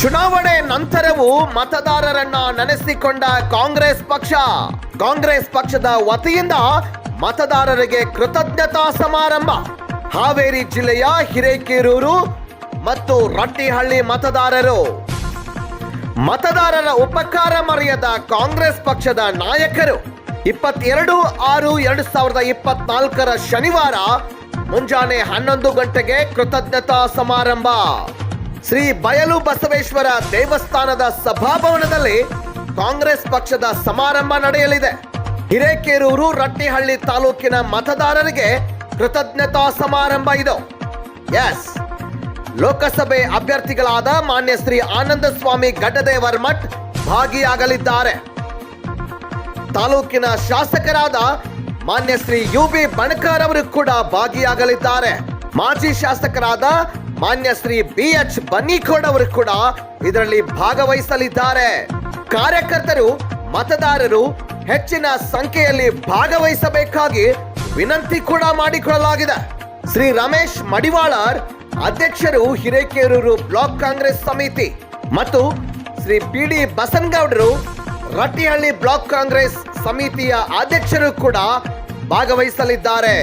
ಚುನಾವಣೆ ನಂತರವೂ ಮತದಾರರನ್ನ ನೆನೆಸಿಕೊಂಡ ಕಾಂಗ್ರೆಸ್ ಪಕ್ಷ. ಕಾಂಗ್ರೆಸ್ ಪಕ್ಷದ ವತಿಯಿಂದ ಮತದಾರರಿಗೆ ಕೃತಜ್ಞತಾ ಸಮಾರಂಭ. ಹಾವೇರಿ ಜಿಲ್ಲೆಯ ಹಿರೇಕೆರೂರು ಮತ್ತು ರಟ್ಟಿಹಳ್ಳಿ ಮತದಾರರು. ಮತದಾರರ ಉಪಕಾರ ಮರೆಯದ ಕಾಂಗ್ರೆಸ್ ಪಕ್ಷದ ನಾಯಕರು. ಇಪ್ಪತ್ತೆರಡು ಆರು ಎರಡು ಸಾವಿರದ ಇಪ್ಪತ್ನಾಲ್ಕರ ಶನಿವಾರ ಮುಂಜಾನೆ ಹನ್ನೊಂದು ಗಂಟೆಗೆ ಕೃತಜ್ಞತಾ ಸಮಾರಂಭ. ಶ್ರೀ ಬಯಲು ಬಸವೇಶ್ವರ ದೇವಸ್ಥಾನದ ಸಭಾಭವನದಲ್ಲಿ ಕಾಂಗ್ರೆಸ್ ಪಕ್ಷದ ಸಮಾರಂಭ ನಡೆಯಲಿದೆ. ಹಿರೇಕೇರೂರು ರಟ್ಟಿಹಳ್ಳಿ ತಾಲೂಕಿನ ಮತದಾರರಿಗೆ ಕೃತಜ್ಞತಾ ಸಮಾರಂಭ ಇದು. ಎಸ್ ಲೋಕಸಭೆ ಅಭ್ಯರ್ಥಿಗಳಾದ ಮಾನ್ಯ ಶ್ರೀ ಆನಂದ ಸ್ವಾಮಿ ಗಡ್ಡದೇವರ್ ಮಠ್ ಭಾಗಿಯಾಗಲಿದ್ದಾರೆ. ತಾಲೂಕಿನ ಶಾಸಕರಾದ ಮಾನ್ಯ ಶ್ರೀ ಯು ಬಿ ಬಣಕಾರ್ ಅವರು ಕೂಡ ಭಾಗಿಯಾಗಲಿದ್ದಾರೆ. ಮಾಜಿ ಶಾಸಕರಾದ ಮಾನ್ಯ ಶ್ರೀ ಬಿ ಎಚ್ ಬನ್ನಿಕೋಡ್ ಅವರು ಕೂಡ ಇದರಲ್ಲಿ ಭಾಗವಹಿಸಲಿದ್ದಾರೆ. ಕಾರ್ಯಕರ್ತರು, ಮತದಾರರು ಹೆಚ್ಚಿನ ಸಂಖ್ಯೆಯಲ್ಲಿ ಭಾಗವಹಿಸಬೇಕಾಗಿ ವಿನಂತಿ ಕೂಡ ಮಾಡಿಕೊಳ್ಳಲಾಗಿದೆ. ಶ್ರೀ ರಮೇಶ್ ಮಡಿವಾಳರ್, ಅಧ್ಯಕ್ಷರು ಹಿರೇಕೇರೂರು ಬ್ಲಾಕ್ ಕಾಂಗ್ರೆಸ್ ಸಮಿತಿ ಮತ್ತು ಶ್ರೀ ಪಿ ಡಿ ಬಸನ್ಗೌಡರು, ರಟ್ಟಿಹಳ್ಳಿ ಬ್ಲಾಕ್ ಕಾಂಗ್ರೆಸ್ ಸಮಿತಿಯ ಅಧ್ಯಕ್ಷರು ಕೂಡ ಭಾಗವಹಿಸಲಿದ್ದಾರೆ.